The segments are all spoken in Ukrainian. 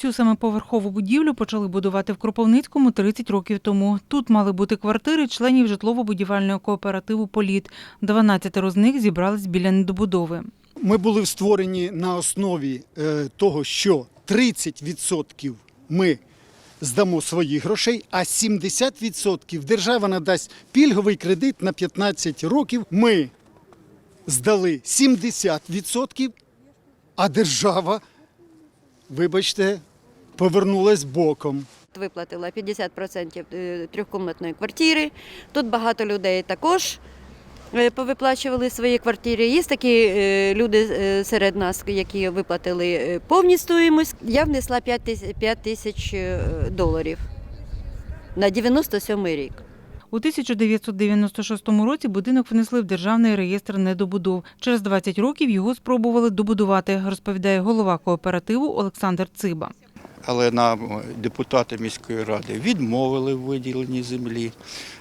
Цю семиповерхову будівлю почали будувати в Кропивницькому 30 років тому. Тут мали бути квартири членів житлово-будівельного кооперативу Політ. 12 з них зібрались біля недобудови. Ми були створені на основі е, того, що 30% ми здамо своїх грошей, а 70% держава надасть пільговий кредит на 15 років. Ми здали 70%, а держава, вибачте, повернулась боком. Виплатила 50% е, трьохкомнатної квартири. Тут багато людей також е, повиплачували свої квартири. Є такі е, люди серед нас, які виплатили повні стоїмость. Я внесла 5 тисяч- 5 тисяч доларів на 97 рік. У 1996 році будинок внесли в державний реєстр недобудов. Через 20 років його спробували добудувати, розповідає голова кооперативу Олександр Циба. Але нам депутати міської ради відмовили в виділенні землі.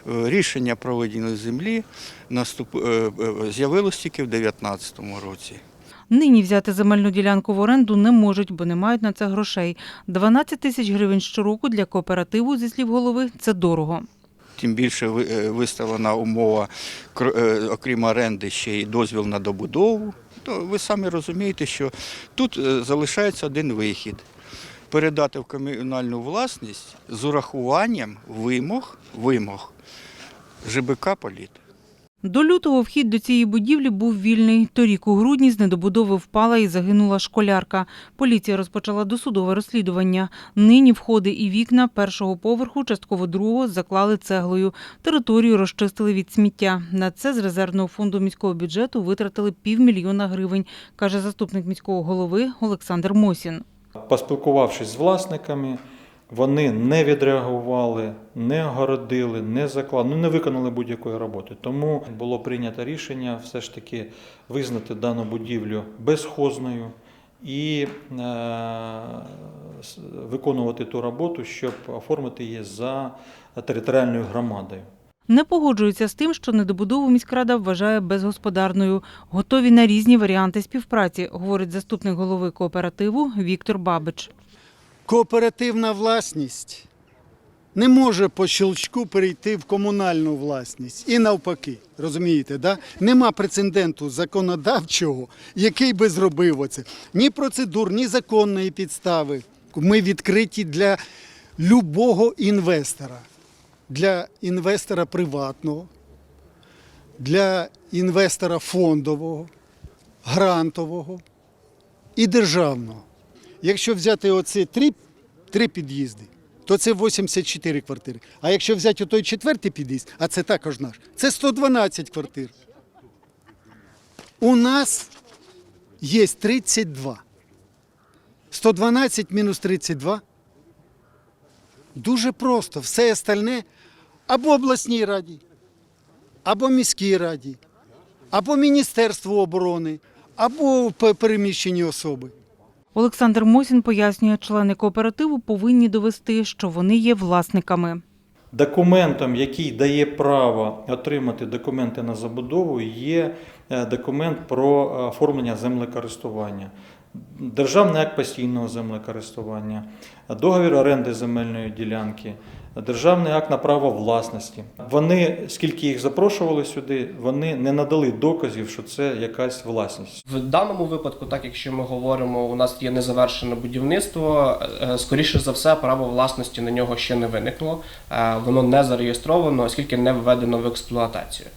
Е, Рішення про виділення землі наступ... е, е, з'явилось тільки в 2019 році. Нині взяти земельну ділянку в оренду не можуть, бо не мають на це грошей. 12 тисяч гривень щороку для кооперативу, зі слів голови, це дорого. Тим більше е, виставлена умова, е, окрім оренди, ще й дозвіл на добудову. То ви самі розумієте, що тут е, залишається один вихід. Передати в комунальну власність з урахуванням вимог, вимог ЖБК «Політ». До лютого вхід до цієї будівлі був вільний. Торік у грудні з недобудови впала і загинула школярка. Поліція розпочала досудове розслідування. Нині входи і вікна першого поверху, частково другого, заклали цеглою. Територію розчистили від сміття. На це з резервного фонду міського бюджету витратили півмільйона гривень, каже заступник міського голови Олександр Мосін. Поспілкувавшись з власниками, вони не відреагували, не огородили, не заклали, ну не виконали будь-якої роботи. Тому було прийнято рішення все ж таки визнати дану будівлю безхозною і е, виконувати ту роботу, щоб оформити її за територіальною громадою. Не погоджуються з тим, що недобудову міськрада вважає безгосподарною. Готові на різні варіанти співпраці, говорить заступник голови кооперативу Віктор Бабич. Кооперативна власність не може по щелчку перейти в комунальну власність. І навпаки, розумієте, да? нема прецеденту законодавчого, який би зробив оце. Ні процедур, ні законної підстави. Ми відкриті для любого інвестора, для інвестора приватного, для інвестора фондового, грантового і державного. Якщо взяти оці три, три під'їзди, то це 84 квартири. А якщо взяти той четвертий під'їзд, а це також наш, це 112 квартир. У нас є 32. 112 мінус 32. Дуже просто. Все остальне або обласній раді, або міській раді, або Міністерству оборони, або переміщені особи. Олександр Мосін пояснює, члени кооперативу повинні довести, що вони є власниками. Документом, який дає право отримати документи на забудову, є е, документ про е, оформлення землекористування, державний акт постійного землекористування, договір оренди земельної ділянки, державний акт на право власності. Вони, скільки їх запрошували сюди, вони не надали доказів, що це якась власність. В даному випадку, так якщо ми говоримо, у нас є незавершене будівництво. е, Скоріше за все, право власності на нього ще не виникло. Е, Воно не зареєстровано, оскільки не введено в експлуатацію.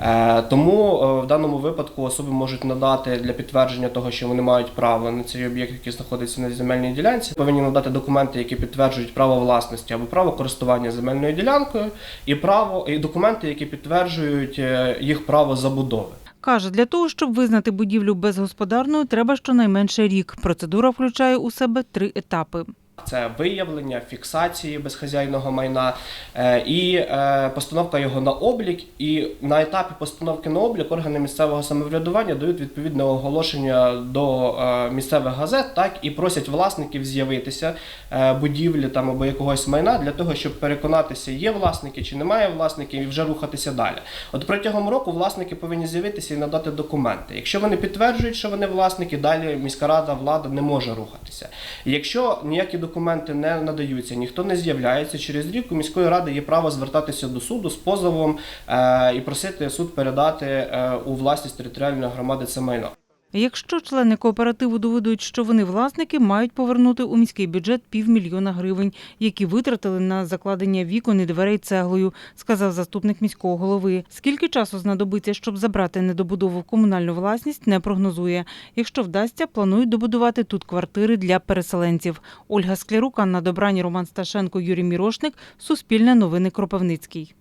Е, Тому е, в даному випадку особи можуть надати для підтвердження того, що вони мають право на цей об'єкт, який знаходиться на земельній ділянці, повинні надати документи, які підтверджують право власності або право користування земельною ділянкою, і право і документи, які підтверджують е, їх право забудови. Каже, для того, щоб визнати будівлю безгосподарною, треба щонайменше рік. Процедура включає у себе три етапи. Це виявлення, фіксації безхазяйного майна е, і е, постановка його на облік. І на етапі постановки на облік органи місцевого самоврядування дають відповідне оголошення до е, місцевих газет, так і просять власників з'явитися будівлі там або якогось майна для того, щоб переконатися, є власники чи немає власників, і вже рухатися далі. От протягом року власники повинні з'явитися і надати документи. Якщо вони підтверджують, що вони власники, далі міська рада, влада не може рухатися. Якщо ніякі документи не надаються, ніхто не з'являється. Через рік у міської ради є право звертатися до суду з позовом е, і просити суд передати е, у власність територіальної громади це майно. Якщо члени кооперативу доведуть, що вони власники, мають повернути у міський бюджет півмільйона гривень, які витратили на закладення вікон і дверей цеглою, сказав заступник міського голови. Скільки часу знадобиться, щоб забрати недобудову в комунальну власність, не прогнозує. Якщо вдасться, планують добудувати тут квартири для переселенців. Ольга Склярук, Анна Добрані, Роман Сташенко, Юрій Мірошник. Суспільне новини Кропивницький.